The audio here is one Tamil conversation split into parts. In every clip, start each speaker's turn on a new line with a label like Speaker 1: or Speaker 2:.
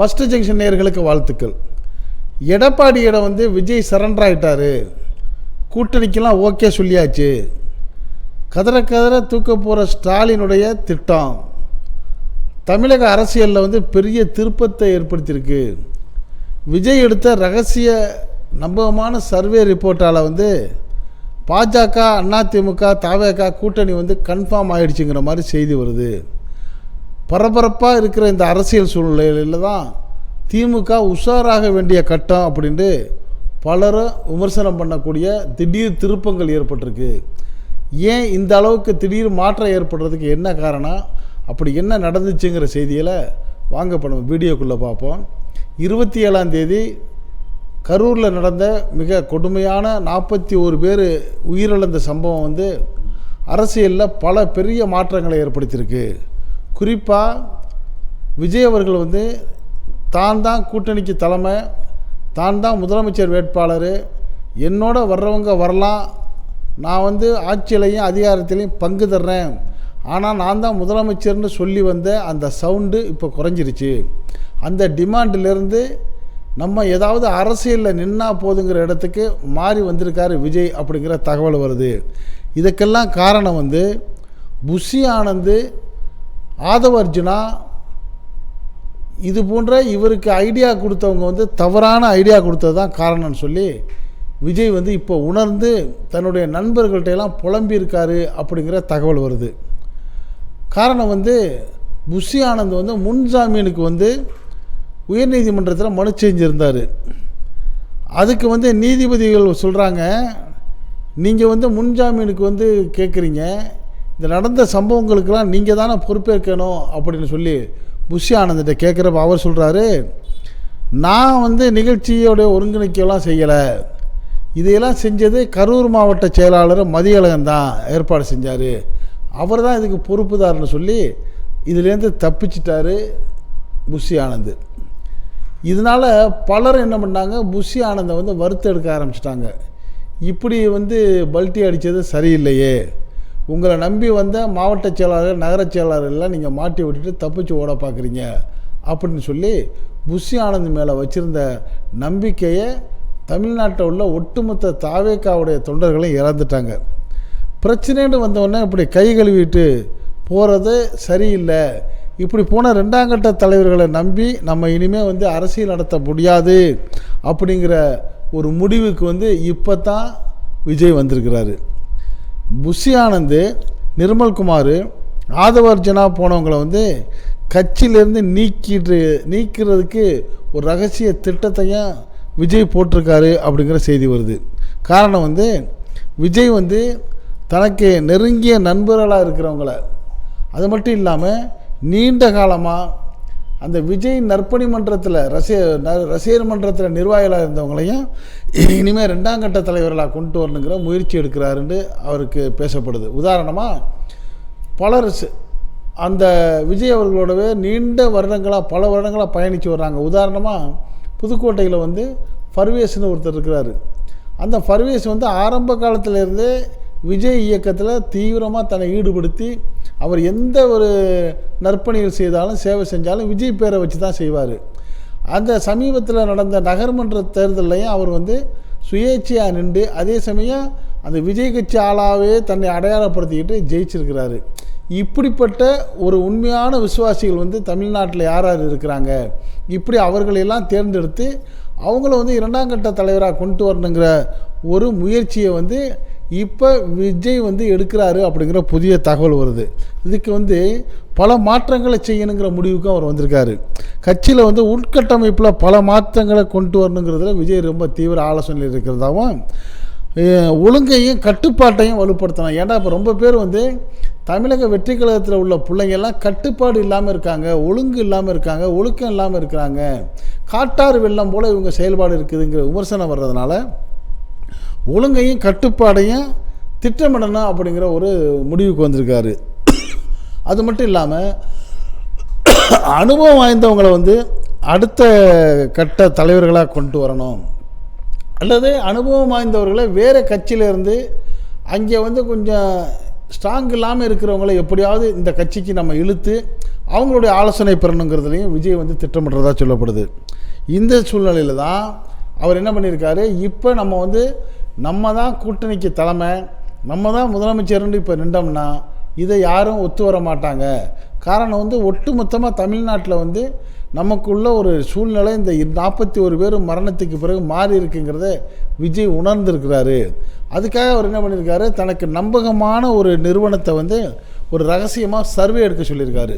Speaker 1: ஃபஸ்ட்டு ஜங்ஷன் நேயர்களுக்கு வாழ்த்துக்கள். எடப்பாடியிடம் வந்து விஜய் சரண்டர் ஆயிட்டாரு. கூட்டணிக்கெல்லாம் ஓகே சொல்லியாச்சு. கதற கதற தூக்க போகிற ஸ்டாலினுடைய திட்டம். தமிழக அரசியலில் வந்து பெரிய திருப்பத்தை ஏற்படுத்தியிருக்கு. விஜய் எடுத்த ரகசிய நம்பகமான சர்வே ரிப்போர்ட்டால் வந்து பாஜக அதிமுக தாவேகா கூட்டணி வந்து கன்ஃபார்ம் ஆயிடுச்சுங்கிற மாதிரி செய்தி வருது. பரபரப்பாக இருக்கிற இந்த அரசியல் சூழ்நிலையில் தான் திமுக உஷாராக வேண்டிய கட்டம் அப்படின்ட்டு பலரும் விமர்சனம் பண்ணக்கூடிய திடீர் திருப்பங்கள் ஏற்பட்டிருக்கு. ஏன் இந்த அளவுக்கு திடீர் மாற்றம் ஏற்படுறதுக்கு என்ன காரணம்? அப்படி என்ன நடந்துச்சுங்கிற செய்தியில் வாங்க இப்போ நம்ம வீடியோக்குள்ளே பார்ப்போம். இருபத்தி ஏழாம் தேதி கரூரில் நடந்த மிக கொடுமையான நாற்பத்தி ஒரு பேர் உயிரிழந்த சம்பவம் வந்து அரசியலில் பல பெரிய மாற்றங்களை ஏற்படுத்தியிருக்கு. குறிப்பாக விஜய் அவர்கள் வந்து தான் தான் கூட்டணிக்கு தலைமை தான் தான் முதலமைச்சர் வேட்பாளர் என்னோட வர்றவங்க வரலாம் நான் வந்து ஆட்சியிலையும் அதிகாரத்திலையும் பங்கு தர்றேன். ஆனால் நான் தான் முதலமைச்சர்னு சொல்லி வந்த அந்த சவுண்டு இப்போ குறைஞ்சிருச்சு. அந்த டிமாண்டிலிருந்து நம்ம ஏதாவது அரசியலில் நின்னா போதுங்கிற இடத்துக்கு மாறி வந்திருக்காரு விஜய் அப்படிங்கிற தகவல் வருது. இதுக்கெல்லாம் காரணம் வந்து புஷி ஆனந்து ஆதவ அர்ஜுனா இது போன்ற இவருக்கு ஐடியா கொடுத்தவங்க வந்து தவறான ஐடியா கொடுத்தது தான் காரணம்னு சொல்லி விஜய் வந்து இப்போ உணர்ந்து தன்னுடைய நண்பர்கள்ட்ட எல்லாம் புலம்பியிருக்காரு அப்படிங்கிற தகவல் வருது. காரணம் வந்து புஷி ஆனந்த் வந்து முன்ஜாமீனுக்கு வந்து உயர்நீதிமன்றத்தில் மனு செஞ்சுருந்தார் அதுக்கு வந்து நீதிபதிகள் சொல்கிறாங்க நீங்கள் வந்து முன்ஜாமீனுக்கு வந்து கேட்குறீங்க இந்த நடந்த சம்பவங்களுக்கெல்லாம் நீங்கள் தானே பொறுப்பேற்கணும் அப்படின்னு சொல்லி புஷி ஆனந்திட்ட கேட்குறப்ப அவர் சொல்கிறாரு நான் வந்து நிகழ்ச்சியோடைய ஒருங்கிணைக்கலாம் செய்யலை. இதையெல்லாம் செஞ்சது கரூர் மாவட்ட செயலாளர் மதியழகன் தான் ஏற்பாடு செஞ்சார். அவர் தான் இதுக்கு பொறுப்புதார்னு சொல்லி இதுலேருந்து தப்பிச்சிட்டாரு புஷி ஆனந்த். இதனால் பலர் என்ன பண்ணாங்க புஷி ஆனந்தை வந்து வறுத்து எடுக்க ஆரம்பிச்சிட்டாங்க. இப்படி வந்து பல்ட்டி அடித்தது சரியில்லையே. உங்களை நம்பி வந்த மாவட்ட செயலாளர் நகரச் செயலாளர்கள்லாம் நீங்கள் மாட்டி விட்டுட்டு தப்பிச்சு ஓட பார்க்குறீங்க அப்படின்னு சொல்லி புஷி ஆனந்த் மேலே வச்சுருந்த நம்பிக்கையை தமிழ்நாட்டில் உள்ள ஒட்டுமொத்த தாவேக்காவுடைய தொண்டர்களும் இறந்துட்டாங்க. பிரச்சனைன்னு வந்தவொடனே இப்படி கை கழுவிட்டு போகிறது சரியில்லை. இப்படி போன ரெண்டாம் கட்ட தலைவர்களை நம்பி நம்ம இனிமேல் வந்து அரசியல் நடத்த முடியாது அப்படிங்கிற ஒரு முடிவுக்கு வந்து இப்போ தான் விஜய் வந்திருக்கிறாரு. புஷி ஆனந்து நிர்மல்குமார் ஆதவர்ஜனா போனவங்களை வந்து கட்சியிலேருந்து நீக்கிட்டு நீக்கிறதுக்கு ஒரு ரகசிய திட்டத்தையும் விஜய் போட்டிருக்காரு அப்படிங்கிற செய்தி வருது. காரணம் வந்து விஜய் வந்து தனக்கு நெருங்கிய நண்பர்களாக இருக்கிறவங்கள. அது மட்டும் இல்லாமல் நீண்ட காலமாக அந்த விஜய் நற்பணி மன்றத்தில் ரசிக ந- ரசிகர் மன்றத்தில் நிர்வாகிகளாக இருந்தவங்களையும் இனிமேல் ரெண்டாம் கட்ட தலைவர்களாக கொண்டு வரணுங்கிற முயற்சி எடுக்கிறாருன்னு அவருக்கு பேசப்படுது. உதாரணமாக பலர் அந்த விஜய் அவர்களோடவே நீண்ட வருடங்களாக பல வருடங்களாக பயணித்து வர்றாங்க. உதாரணமாக புதுக்கோட்டையில் வந்து ஃபர்வேஸ்னு ஒருத்தர் இருக்கிறாரு. அந்த ஃபர்வேஸ் வந்து ஆரம்ப காலத்திலேருந்தே விஜய் இயக்கத்தில் தீவிரமாக தன்னை ஈடுபடுத்தி அவர் எந்த ஒரு நற்பணிகள் செய்தாலும் சேவை செஞ்சாலும் விஜய் பேரை வச்சு தான் செய்வார். அந்த சமீபத்தில் நடந்த நகர்மன்ற தேர்தலையும் அவர் வந்து சுயேட்சையாக நின்று அதே சமயம் அந்த விஜய் கட்சி ஆளாகவே தன்னை அடையாளப்படுத்திக்கிட்டு ஜெயிச்சிருக்கிறாரு. இப்படிப்பட்ட ஒரு உண்மையான விசுவாசிகள் வந்து தமிழ்நாட்டில் யார் யார் இருக்கிறாங்க? இப்படி அவர்களையெல்லாம் தேர்ந்தெடுத்து அவங்கள வந்து இரண்டாம் கட்ட தலைவராக கொண்டு வரணுங்கிற ஒரு முயற்சியை வந்து இப்போ விஜய் வந்து எடுக்கிறாரு அப்படிங்கிற புதிய தகவல் வருது. இதுக்கு வந்து பல மாற்றங்களை செய்யணுங்கிற முடிவுக்கும் அவர் வந்திருக்காரு. கட்சியில் வந்து உட்கட்டமைப்பில் பல மாற்றங்களை கொண்டு வரணுங்கிறதுல விஜய் ரொம்ப தீவிர ஆலோசனையில் இருக்கிறதாவும் ஒழுங்கையும் கட்டுப்பாட்டையும் வலுப்படுத்தணும் ஏன்னா இப்போ ரொம்ப பேர் வந்து தமிழக வெற்றி கழகத்தில் உள்ள பிள்ளைங்கெல்லாம் கட்டுப்பாடு இல்லாமல் இருக்காங்க ஒழுங்கு இல்லாமல் இருக்காங்க ஒழுக்கம் இல்லாமல் இருக்கிறாங்க. காட்டாறு வெள்ளம் போல் இவங்க செயல்பாடு இருக்குதுங்கிற விமர்சனம் வர்றதுனால ஒழுங்கையும் கட்டுப்பாடையும் திட்டமிடணும் அப்படிங்கிற ஒரு முடிவுக்கு வந்திருக்காரு. அது மட்டும் இல்லாமல் அனுபவம் வாய்ந்தவங்களை வந்து அடுத்த கட்ட தலைவர்களாக கொண்டு வரணும். அல்லது அனுபவம் வாய்ந்தவர்களை வேறு கட்சியிலேருந்து அங்கே வந்து கொஞ்சம் ஸ்ட்ராங் இல்லாமல் இருக்கிறவங்கள எப்படியாவது இந்த கட்சிக்கு நம்ம இழுத்து அவங்களுடைய ஆலோசனை பெறணுங்கிறதுலையும் விஜய் வந்து திட்டமிடுறதா சொல்லப்படுது. இந்த சூழ்நிலையில் தான் அவர் என்ன பண்ணியிருக்காரு? இப்போ நம்ம வந்து நம்ம தான் கூட்டணிக்கு தலைமை நம்ம தான் முதலமைச்சர்னு இப்போ நின்றோம்னா இதை யாரும் ஒத்து வர மாட்டாங்க. காரணம் வந்து ஒட்டுமொத்தமாக தமிழ்நாட்டில் வந்து நமக்குள்ள ஒரு சூழ்நிலை இந்த நாற்பத்தி ஒரு பேர் மரணத்துக்கு பிறகு மாறி இருக்குங்கிறத விஜய் உணர்ந்திருக்கிறாரு. அதுக்காக அவர் என்ன பண்ணியிருக்காரு தனக்கு நம்பகமான ஒரு நிறுவனத்தை வந்து ஒரு ரகசியமாக சர்வே எடுக்க சொல்லியிருக்காரு.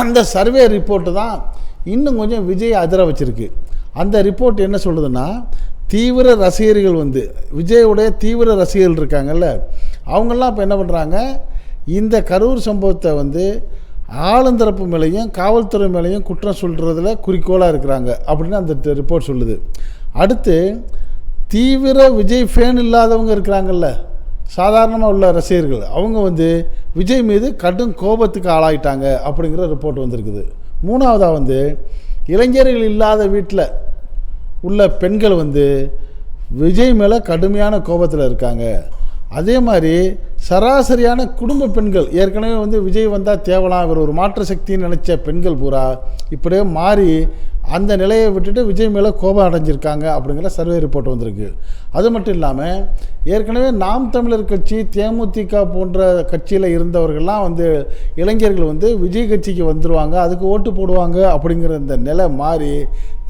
Speaker 1: அந்த சர்வே ரிப்போர்ட்டு தான் இன்னும் கொஞ்சம் விஜய் அதிர வச்சிருக்கு. அந்த ரிப்போர்ட் என்ன சொல்லுதுன்னா தீவிர ரசிகர்கள் வந்து விஜயோடைய தீவிர ரசிகர்கள் இருக்காங்கல்ல அவங்கெல்லாம் இப்போ என்ன பண்ணுறாங்க இந்த கரூர் சம்பவத்தை வந்து ஆளுந்தரப்பு மேலேயும் காவல்துறை மேலேயும் குற்றம் சொல்கிறதுல குறிக்கோளாக இருக்கிறாங்க அப்படின்னு அந்த ரிப்போர்ட் சொல்லுது. அடுத்து தீவிர விஜய் ஃபேன் இல்லாதவங்க இருக்கிறாங்கல்ல சாதாரணமாக உள்ள ரசிகர்கள் அவங்க வந்து விஜய் மீது கடும் கோபத்துக்கு ஆளாயிட்டாங்க அப்படிங்கிற ரிப்போர்ட் வந்திருக்குது. மூணாவதாக வந்து இளைஞர்கள் இல்லாத வீட்டில் உள்ள பெண்கள் வந்து விஜய் மேலே கடுமையான கோபத்தில் இருக்காங்க. அதே மாதிரி சராசரியான குடும்ப பெண்கள் ஏற்கனவே வந்து விஜய் வந்தால் தேவலாம் இவர் ஒரு மாற்று சக்தின்னு நினச்ச பெண்கள் பூரா இப்படியே மாறி அந்த நிலையை விட்டுட்டு விஜய் மேலே கோபம் அடைஞ்சிருக்காங்க அப்படிங்கிற சர்வே ரிப்போர்ட் வந்திருக்கு. அது மட்டும் இல்லாமல் ஏற்கனவே நாம் தமிழர் கட்சி தேமுதிக போன்ற கட்சியில் இருந்தவர்கள்லாம் வந்து இளைஞர்கள் வந்து விஜய் கட்சிக்கு வந்துடுவாங்க அதுக்கு ஓட்டு போடுவாங்க அப்படிங்கிற இந்த நிலை மாறி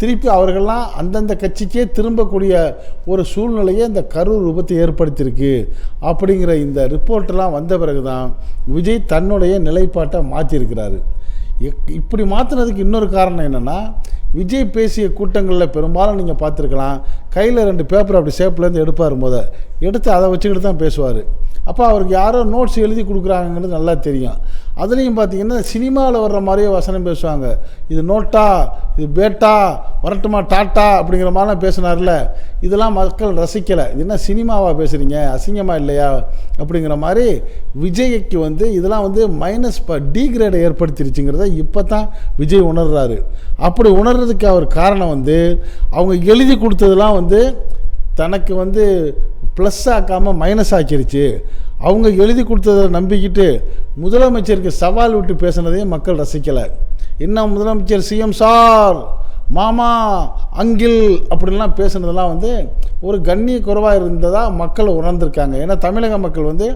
Speaker 1: திருப்பி அவர்கள்லாம் அந்தந்த கட்சிக்கே திரும்பக்கூடிய ஒரு சூழ்நிலையை இந்த கரூர் விபத்து ஏற்படுத்தியிருக்கு. அப்படிங்கிற இந்த ரிப்போர்ட்டெல்லாம் வந்த பிறகு தான் விஜய் தன்னுடைய நிலைப்பாட்டை மாற்றியிருக்கிறாரு. இப்படி மாற்றினதுக்கு இன்னொரு காரணம் என்னென்னா விஜய் பேசிய கூட்டங்களில் பெரும்பாலும் நீங்கள் பார்த்துருக்கலாம். கையில் ரெண்டு பேப்பர் அப்படி ஷேப்லேருந்து எடுப்பார் முத. எடுத்து அதை வச்சுக்கிட்டு தான் பேசுவார். அப்போ அவருக்கு யாரோ நோட்ஸ் எழுதி கொடுக்குறாங்கங்கிறது நல்லா தெரியும். அதுலேயும் பார்த்தீங்கன்னா சினிமாவில் வர்ற மாதிரியே வசனம் பேசுவாங்க. இது நோட்டா இது பேட்டா வரட்டுமா டாட்டா அப்படிங்கிற மாதிரிலாம் பேசினார்ல. இதெல்லாம் மக்கள் ரசிக்கலை. இது என்ன சினிமாவாக பேசுகிறீங்க அசிங்கமாக இல்லையா? அப்படிங்கிற மாதிரி விஜய்க்கு வந்து இதெல்லாம் வந்து மைனஸ் ப டி கிரேடை ஏற்படுத்திருச்சுங்கிறத இப்போ தான் விஜய் உணர்றாரு. அப்படி உணர்றதுக்கு அவர் காரணம் வந்து அவங்க எழுதி கொடுத்ததெல்லாம் வந்து தனக்கு வந்து ப்ளஸ் ஆக்காமல் மைனஸ் ஆக்கிருச்சு. அவங்க எழுதி கொடுத்ததை நம்பிக்கிட்டு முதலமைச்சருக்கு சவால் விட்டு பேசுனதையும் மக்கள் ரசிக்கலை. என்ன முதலமைச்சர் சிஎம் சார் மாமா அங்கில் அப்படின்லாம் பேசுனதெல்லாம் வந்து ஒரு கண்ணிய குறைவாக இருந்ததாக மக்கள் உணர்ந்திருக்காங்க. ஏன்னா தமிழக மக்கள் வந்து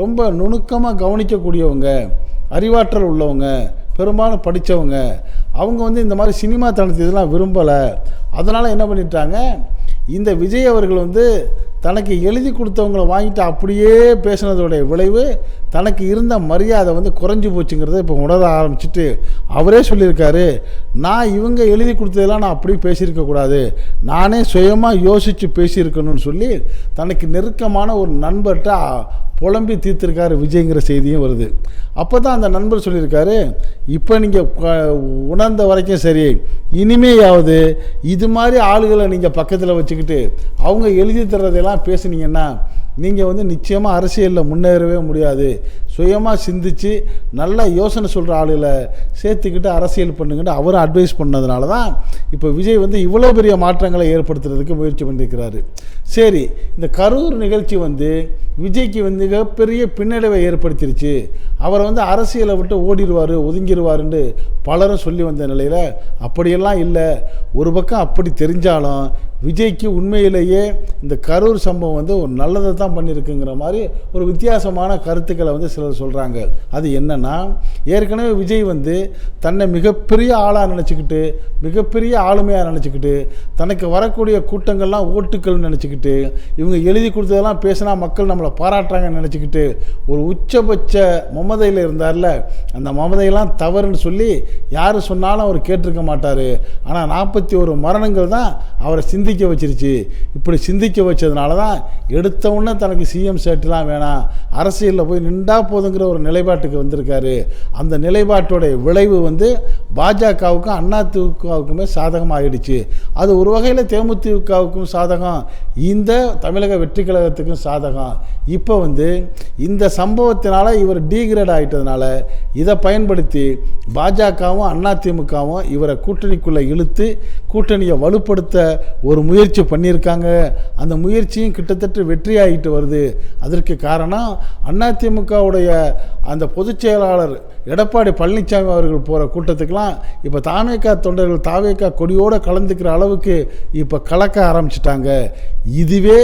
Speaker 1: ரொம்ப நுணுக்கமாக கவனிக்கக்கூடியவங்க அறிவாற்றல் உள்ளவங்க பெரும்பாலும் படித்தவங்க அவங்க வந்து இந்த மாதிரி சினிமா தனத்து இதெல்லாம் விரும்பலை. அதனால் என்ன பண்ணிட்டாங்க? இந்த விஜய் அவர்கள் வந்து தனக்கு எழுதி கொடுத்தவங்கள வாங்கிட்டு அப்படியே பேசினதோடைய விளைவு தனக்கு இருந்த மரியாதை வந்து குறைஞ்சி போச்சுங்கிறத இப்போ உணர ஆரம்பிச்சிட்டு அவரே சொல்லியிருக்காரு நான் இவங்க எழுதி கொடுத்ததெல்லாம் நான் அப்படியே பேசியிருக்க கூடாது. நானே சுயமாக யோசித்து பேசியிருக்கணும்னு சொல்லி தனக்கு நெருக்கமான ஒரு நண்பர்கிட்ட புலம்பி தீர்த்திருக்காரு விஜய்ங்கிற செய்தியும் வருது. அப்போ தான் அந்த நண்பர் சொல்லியிருக்காரு இப்போ நீங்கள் உணர்ந்த வரைக்கும் சரி இனிமேயாவது இது மாதிரி ஆளுகளை நீங்கள் பக்கத்தில் வச்சுக்கிட்டு அவங்க எழுதி தர்றதெல்லாம் பேசுனீங்கன்னா நீங்கள் வந்து நிச்சயமாக அரசியலில் முன்னேறவே முடியாது. சுயமாக சிந்திச்சு நல்ல யோசனை சொல்கிற ஆளுகளை சேர்த்துக்கிட்டு அரசியல் பண்ணுங்கன்னு அவரும் அட்வைஸ் பண்ணதுனால தான் இப்போ விஜய் வந்து இவ்வளோ பெரிய மாற்றங்களை ஏற்படுத்துறதுக்கு முயற்சி பண்ணியிருக்கிறாரு சரி இந்த கரூர் நிகழ்ச்சி வந்து விஜய்க்கு வந்து மிகப்பெரிய பின்னடைவை ஏற்படுத்திருச்சு. அவரை வந்து அரசியலை விட்டு ஓடிடுவார் ஒதுங்கிடுவாருன்னு பலரும் சொல்லி வந்த நிலையில் அப்படியெல்லாம் இல்லை. ஒரு பக்கம் அப்படி தெரிஞ்சாலும் விஜய்க்கு உண்மையிலேயே இந்த கரூர் சம்பவம் வந்து ஒரு நல்லதை தான் பண்ணியிருக்குங்கிற மாதிரி ஒரு வித்தியாசமான கருத்துக்களை வந்து சிலர் சொல்கிறாங்க அது என்னென்னா ஏற்கனவே விஜய் வந்து தன்னை மிகப்பெரிய ஆளாக நினச்சிக்கிட்டு மிகப்பெரிய ஆளுமையாக நினச்சிக்கிட்டு தனக்கு வரக்கூடிய கூட்டங்கள்லாம் ஓட்டுக்கள்னு நினச்சிக்கிட்டு இவங்க எழுதி கொடுத்ததெல்லாம் பேசினா மக்கள் நம்மளை பாராட்டுறாங்கன்னு நினச்சிக்கிட்டு ஒரு உச்சபட்ச மமதையில் இருந்தார்ல அந்த மமதையெல்லாம் தவறுன்னு சொல்லி யார் சொன்னாலும் அவர் கேட்டிருக்க மாட்டார். ஆனால் நாற்பத்தி ஒரு மரணங்கள் தான் அவரை சிந்திக்க வச்சிருச்சு. இப்படி சிந்திக்க வச்சதுனால தான் எடுத்த உடனே தனக்கு சிஎம் சேட்டுலாம் வேணாம். அரசியலில் போய் நின்றா போதுங்கிற ஒரு நிலைப்பாட்டுக்கு வந்திருக்காரு. அந்த நிலைப்பாட்டோடைய விளைவு வந்து பாஜகவுக்கும் அதிமுகவுக்குமே சாதகம் ஆயிடுச்சு அது ஒரு வகையில் தேமுதிகவுக்கும் சாதகம். இந்த தமிழக வெற்றி கழகத்துக்கும் சாதகம். இப்போ வந்து இந்த சம்பவத்தினால இவர் டீக்ரேட் ஆகிட்டதுனால இதை பயன்படுத்தி பாஜகவும் அதிமுகவும் இவரை கூட்டணிக்குள்ளே இழுத்து கூட்டணியை வலுப்படுத்த ஒரு முயற்சி பண்ணியிருக்காங்க. அந்த முயற்சியும் கிட்டத்தட்ட வெற்றியாகிட்டு வருது. அதற்கு காரணம் அதிமுகவுடைய அந்த பொதுச் செயலாளர் எடப்பாடி பழனிசாமி அவர்கள் போகிற கூட்டத்துக்கெலாம் இப்போ தாவேக்கா தொண்டர்கள் தாவேக்கா கொடியோடு கலந்துக்கிற அளவுக்கு இப்போ கலக்க ஆரம்பிச்சிட்டாங்க. இதுவே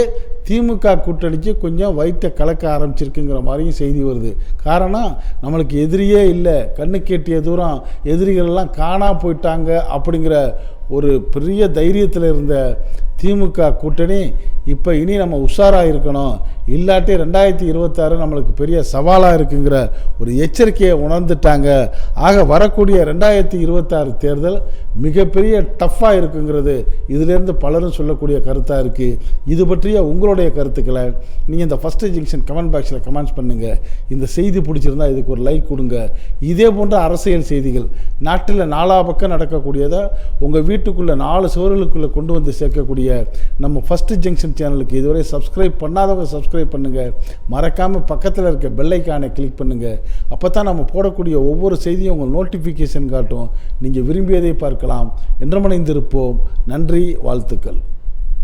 Speaker 1: திமுக கூட்டணிக்கு கொஞ்சம் வயிற்ற கலக்க ஆரம்பிச்சிருக்குங்கிற மாதிரியும் செய்தி வருது. காரணம் நம்மளுக்கு எதிரியே இல்லை. கண்ணு கேட்டிய தூரம் எதிரிகள்லாம் காணா போயிட்டாங்க அப்படிங்கிற ஒரு பெரிய தைரியத்தில் இருந்த திமுக கூட்டணி இப்போ இனி நம்ம உஷாராக இருக்கணும். இல்லாட்டி ரெண்டாயிரத்தி இருபத்தாறு நம்மளுக்கு பெரிய சவாலாக இருக்குங்கிற ஒரு எச்சரிக்கையை உணர்ந்துட்டாங்க. ஆக வரக்கூடிய ரெண்டாயிரத்தி இருபத்தாறு தேர்தல் மிகப்பெரிய டஃப்பாக இருக்குங்கிறது இதிலேருந்து பலரும் சொல்லக்கூடிய கருத்தாக இருக்குது இது பற்றிய உங்களுடைய கருத்துக்களை நீங்கள் இந்த ஃபஸ்ட்டு ஜங்ஷன் கமெண்ட் பாக்ஸில் கமெண்ட்ஸ் பண்ணுங்கள் இந்த செய்தி பிடிச்சிருந்தா இதுக்கு ஒரு லைக் கொடுங்க. இதே போன்ற அரசியல் செய்திகள் நாட்டில் நாலா பக்கம் நடக்கக்கூடியதை உங்கள் வீட்டுக்குள்ளே நாலு சுவர்களுக்குள்ளே கொண்டு வந்து சேர்க்கக்கூடிய நம்ம ஃபஸ்ட்டு ஜங்ஷன் சேனலுக்கு இதுவரை சப்ஸ்கிரைப் பண்ணாதவங்க சப்ஸ்கிரைப் பண்ணுங்கள் மறக்காமல் பக்கத்தில் இருக்க பெல்லைக்கானை கிளிக் பண்ணுங்கள் அப்போ தான் நம்ம போடக்கூடிய ஒவ்வொரு செய்தியும் உங்கள் நோட்டிஃபிகேஷன் காட்டும். நீங்கள் விரும்பியதை பார்க்கலாம். என்றமடைந்திருப்போம் நன்றி வாழ்த்துக்கள்.